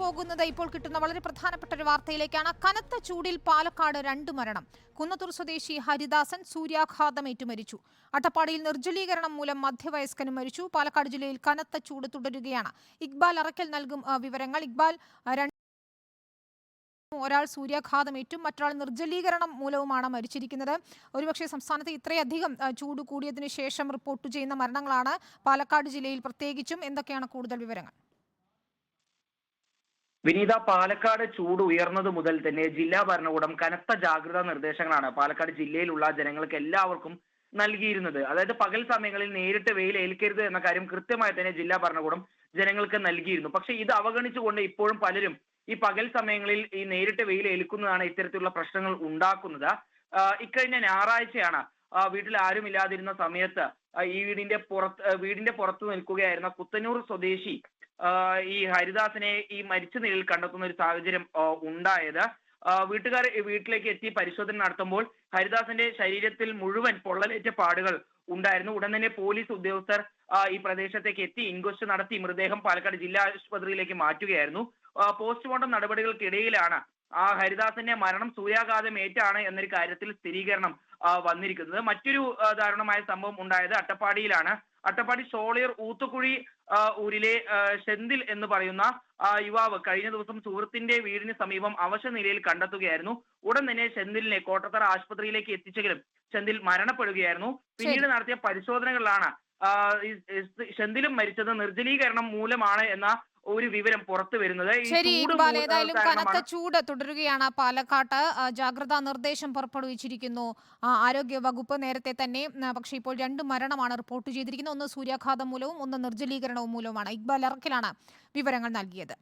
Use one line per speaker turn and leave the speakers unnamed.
പോകുന്നത് ഇപ്പോൾ കിട്ടുന്ന വളരെ പ്രധാനപ്പെട്ട ഒരു വാർത്തയിലേക്കാണ്. കനത്ത ചൂടിൽ പാലക്കാട് രണ്ട് മരണം. കുന്നത്തൂർ സ്വദേശി ഹരിദാസൻ സൂര്യാഘാതമേറ്റു മരിച്ചു അട്ടപ്പാടിയിൽ നിർജലീകരണം മൂലം മധ്യവയസ്കനും മരിച്ചു. പാലക്കാട് ജില്ലയിൽ കനത്ത ചൂട് തുടരുകയാണ്. ഇക്ബാൽ അറക്കൽ നൽകും വിവരങ്ങൾ. ഇക്ബാൽ ഒരാൾ സൂര്യാഘാതമേറ്റും മറ്റൊരാൾ നിർജലീകരണം മൂലവുമാണ് മരിച്ചിരിക്കുന്നത്. ഒരുപക്ഷെ സംസ്ഥാനത്ത് ഇത്രയധികം ചൂട് കൂടിയതിനു ശേഷം റിപ്പോർട്ട് ചെയ്യുന്ന മരണങ്ങളാണ് പാലക്കാട് ജില്ലയിൽ പ്രത്യേകിച്ചും. എന്തൊക്കെയാണ് കൂടുതൽ വിവരങ്ങൾ?
വിനീത പാലക്കാട് ചൂട് ഉയർന്നത് മുതൽ തന്നെ ജില്ലാ ഭരണകൂടം കനത്ത ജാഗ്രതാ നിർദ്ദേശങ്ങളാണ് പാലക്കാട് ജില്ലയിലുള്ള ജനങ്ങൾക്ക് എല്ലാവർക്കും നൽകിയിരുന്നത്. അതായത് പകൽ സമയങ്ങളിൽ നേരിട്ട് വെയിൽ ഏൽക്കരുത് എന്ന കാര്യം കൃത്യമായി തന്നെ ജില്ലാ ഭരണകൂടം ജനങ്ങൾക്ക് നൽകിയിരുന്നു. പക്ഷെ ഇത് അവഗണിച്ചുകൊണ്ട് ഇപ്പോഴും പലരും ഈ പകൽ സമയങ്ങളിൽ ഈ നേരിട്ട് വെയിൽ ഏൽക്കുന്നതാണ് ഇത്തരത്തിലുള്ള പ്രശ്നങ്ങൾ ഉണ്ടാക്കുന്നത്. ഇക്കഴിഞ്ഞ ഞായറാഴ്ചയാണ് വീട്ടിൽ ആരുമില്ലാതിരുന്ന സമയത്ത് ഈ വീടിന്റെ പുറത്ത് വീടിന്റെ പുറത്ത് നിൽക്കുകയായിരുന്ന കുത്തനൂർ സ്വദേശി ഈ ഹരിദാസിനെ ഈ മരിച്ച നിലയിൽ കണ്ടെത്തുന്ന ഒരു സാഹചര്യം ഉണ്ടായത്. വീട്ടുകാർ വീട്ടിലേക്ക് എത്തി പരിശോധന നടത്തുമ്പോൾ ഹരിദാസിന്റെ ശരീരത്തിൽ മുഴുവൻ പൊള്ളലേറ്റ പാടുകൾ ഉണ്ടായിരുന്നു. ഉടൻ തന്നെ പോലീസ് ഉദ്യോഗസ്ഥർ ഈ പ്രദേശത്തേക്ക് എത്തി ഇൻക്വസ്റ്റ് നടത്തി മൃതദേഹം പാലക്കാട് ജില്ലാ ആശുപത്രിയിലേക്ക് മാറ്റുകയായിരുന്നു. പോസ്റ്റ്മോർട്ടം നടപടികൾക്കിടയിലാണ് ആ ഹരിദാസിന്റെ മരണം സൂര്യാഘാതം ഏറ്റാണ് എന്നൊരു കാര്യത്തിൽ സ്ഥിരീകരണം വന്നിരിക്കുന്നത്. മറ്റൊരു ദാരുണമായ സംഭവം ഉണ്ടായത് അട്ടപ്പാടിയിലാണ്. അട്ടപ്പാടി സോളിയർ ഊത്തുകുഴി ഊരിലെ ഷെന്തിൽ എന്ന് പറയുന്ന യുവാവ് കഴിഞ്ഞ ദിവസം സുഹൃത്തിന്റെ വീടിന് സമീപം അവശ നിലയിൽ കണ്ടെത്തുകയായിരുന്നു. ഉടൻ തന്നെ ഷെന്തിലിനെ കോട്ടത്തറ ആശുപത്രിയിലേക്ക് എത്തിച്ചെങ്കിലും ഷെന്തിൽ മരണപ്പെടുകയായിരുന്നു. പിന്നീട് നടത്തിയ പരിശോധനകളിലാണ് ഷെന്തിലും മരിച്ചത് നിർജലീകരണം മൂലമാണ് എന്ന ഒരു വിവരം പുറത്തു വരുന്നത്.
ശരി ഇക്ബാൽ ഏതായാലും കനത്ത ചൂട് തുടരുകയാണ് പാലക്കാട്ട്. ജാഗ്രതാ നിർദ്ദേശം പുറപ്പെടുവിച്ചിരിക്കുന്നു. ആരോഗ്യ വകുപ്പ് നേരത്തെ തന്നെ പക്ഷെ പക്ഷേ ഇപ്പോൾ രണ്ട് മരണമാണ് റിപ്പോർട്ട് ചെയ്തിരിക്കുന്നത്. ഒന്ന് സൂര്യാഘാതം മൂലവും ഒന്ന് നിർജലീകരണവും മൂലവുമാണ്. ഇക്ബാൽ ഇറക്കിലാണ് വിവരങ്ങൾ നൽകിയത്.